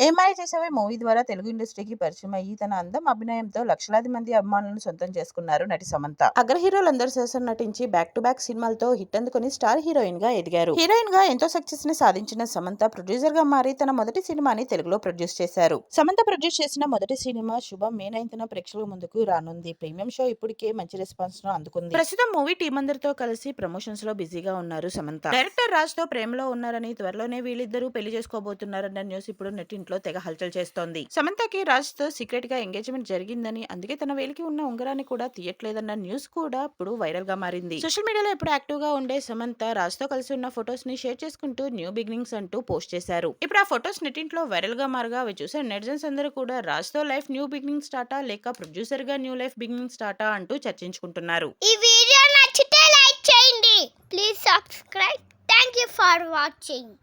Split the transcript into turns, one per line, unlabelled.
Am చేసేవే movie ద్వారా తెలుగు ఇండస్ట్రీకి పరిచయం అయ్యి తన అందం అభినయంతో లక్షలాది మంది అభిమానులను సొంతం చేసుకున్నారు నటి సమంత. అగ్ర హీరోలందరూ సరసన నటించి బ్యాక్ టు బ్యాక్ సినిమాలతో హిట్ అందుకుని స్టార్ హీరోయిన్గా ఎదిగారు. హీరోయిన్గా ఎంతో సక్సెస్ని సాధించిన సమంత ప్రొడ్యూసర్గా మారి తన మొదటి సినిమాని తెలుగులో ప్రొడ్యూస్ చేశారు. సమంత ప్రొడ్యూస్ చేసిన మొదటి సినిమా శుభం మే నైన్త్న ప్రేక్షకుల ముందుకు రానుంది. ప్రీమియం షో ఇప్పటికే మంచి రెస్పాన్స్ను అందుకుంది. ప్రస్తుతం మూవీ టీం అందరితో కలిసి ప్రమోషన్స్లో బిజీగా ఉన్నారు సమంత. డైరెక్టర్ రాజ్తో ప్రేమలో ఉన్నారని త్వరలోనే వీళ్ళిద్దరూ పెళ్ళి చేసుకోబోతున్నారన్న న్యూస్ ఇప్పుడు నెట్టింట్లో తెగ హల్చల్ చేస్తోంది. సమంతకి రాజ్తో సీక్రెట్గా ఎంగేజ్మెంట్ జరిగిందని అందుకే తన వేలికి ఉన్న ఉంగరాన్ని కూడా తీయట్లేదన్న న్యూస్ కూడా ఇప్పుడు వైరల్గా మారింది. సోషల్ మీడియాలో ఎప్పుడు యాక్టివ్గా ఉండే సమంత రాజ్తో కలిసి ఉన్న ఫొటోస్ని షేర్ చేసుకుంటూ న్యూ బిగినింగ్స్ అంటూ పోస్ట్ చేశారు. ఇప్పుడు ఆ ఫొటోస్ నెట్టింట్లో వైరల్గా మారగా అవి చూసే నెటిజన్స్ అందరూ కూడా రాజ్తో లైఫ్ న్యూ బిగినింగ్ స్టార్టా లేక ప్రొడ్యూసర్గా న్యూ లైఫ్ బిగినింగ్ స్టార్టా అంటూ చర్చించుకుంటున్నారు.
ఈ వీడియో నచ్చితే లైక్ చేయండి. Please subscribe. Thank you for watching.